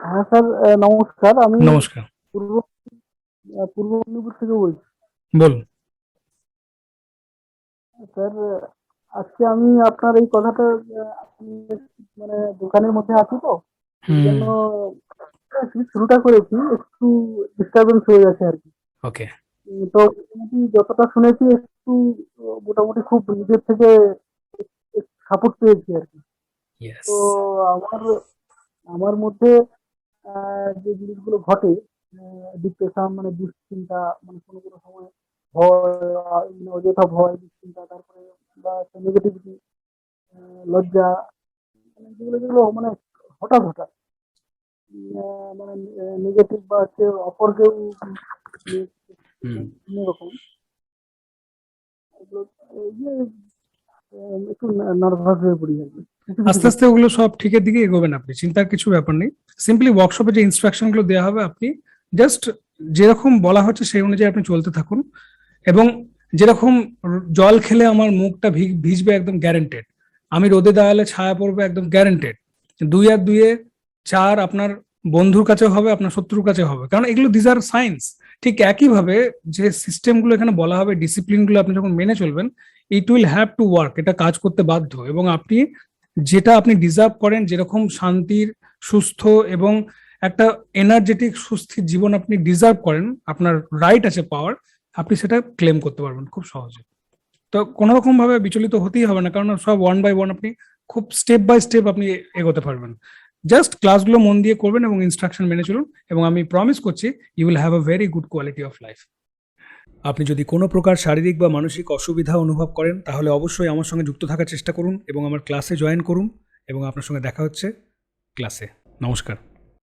হ্যাঁ স্যার নমস্কার আমি নমস্কার। পূর্ব পূর্ব মেদিনীপুর থেকে বলছি। বলুন। স্যার আজকে আমি আপনার এই কথাটা মানে দোকানের মধ্যে আছি তো জন্য শুরুটা করেছি একটু ডিস্টারবেন্স হয়ে গেছে আর কি। ওকে। তো যতটা শুনেছি একটু মোটামুটি খুব নিজের থেকে সাপোর্ট পেয়েছি আর কি। তো আমার আমার মধ্যে যে জিনিসগুলো ঘটে ডিপ্রেশন মানে দুশ্চিন্তা মানে কোনো কোনো সময় ভয় অযথা ভয় দুশ্চিন্তা তারপরে বা নেগেটিভিটি লজ্জা মানে যেগুলো যেগুলো মানে হঠাৎ হঠাৎ মানে নেগেটিভ বা হচ্ছে অপরকেও হুম। রকম। এগুলো এই যে একটু নার্ভাস হয়ে পড়ি আর কি। আস্তে আস্তে ওগুলো সব ঠিকের দিকে এগোবেন আপনি, চিন্তার কিছু ব্যাপার নেই। সিম্পলি ওয়ার্কশপে যে ইনস্ট্রাকশনগুলো দেওয়া হবে, আপনি জাস্ট যেরকম বলা হচ্ছে সেই অনুযায়ী আপনি চলতে থাকুন এবং যেরকম জল খেলে আমার মুখটা ভিজবে একদম গ্যারেন্টেড আমি রোদে দাঁড়ালে ছায়া পড়বে একদম গ্যারেন্টেড দুই আর দুইয়ে চার আপনার বন্ধুর কাছে হবে, আপনার শত্রুর কাছে হবে। কারণ এগুলো দিজ আর সায়েন্স ঠিক একইভাবে যে সিস্টেমগুলো এখানে বলা হবে ডিসিপ্লিনগুলো আপনি যখন মেনে চলবেন it will have to work এটা কাজ করতে বাধ্য এবং আপনি যেটা আপনি ডিজার্ভ করেন, যেরকম শান্তির, সুস্থ এবং একটা এনার্জেটিক সুস্থির জীবন আপনি ডিজার্ভ করেন, আপনার রাইট আছে পাওয়ার আপনি সেটা ক্লেম করতে পারবেন খুব সহজে। তো কোনো ভাবে বিচলিত হতেই হবে না, কারণ সব ওয়ান বাই ওয়ান আপনি খুব স্টেপ বাই স্টেপ আপনি এগোতে পারবেন। জাস্ট ক্লাসগুলো মন দিয়ে করবেন এবং ইনস্ট্রাকশন মেনে চলুন এবং আমি প্রমিস করছি you will have a very good quality of life আপনি যদি কোনো প্রকার শারীরিক বা মানসিক অসুবিধা অনুভব করেন, তাহলে অবশ্যই আমার সঙ্গে যুক্ত থাকার চেষ্টা করুন এবং আমার ক্লাসে জয়েন করুন এবং আপনার সঙ্গে দেখা হচ্ছে ক্লাসে। নমস্কার।